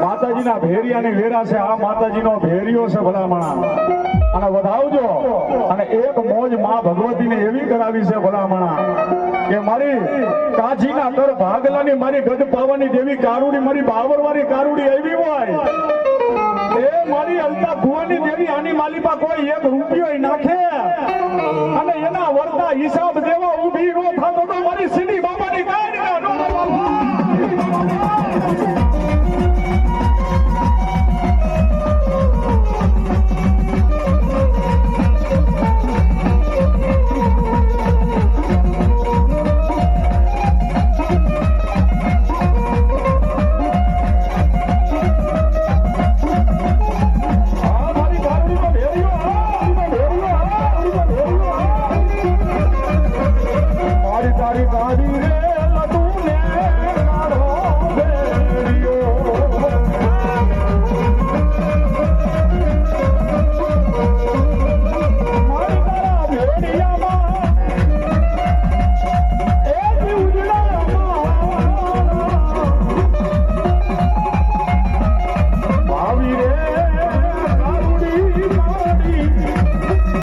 માતાજીના ભેરિયાની વેરા છે, આ માતાજીનો ભેરિયો છે ભલામણા. અને વધાવજો. અને એક મોજમાં ભગવતીને એવી કરાવી છે ભલામણા કે મારી કાજીના કર ભાગલાની મારી ગઢ પાવાની દેવી કારુડી, મારી બાવરવાળી કારુડી આવી હોય. ભુવાની દેવી આની માલિપા કોઈ એક રૂપિયો નાખે. અને એના વર્તા હિસાબ દેવા ઊભી નો বাড়ি বাড়ি বাড়ি রে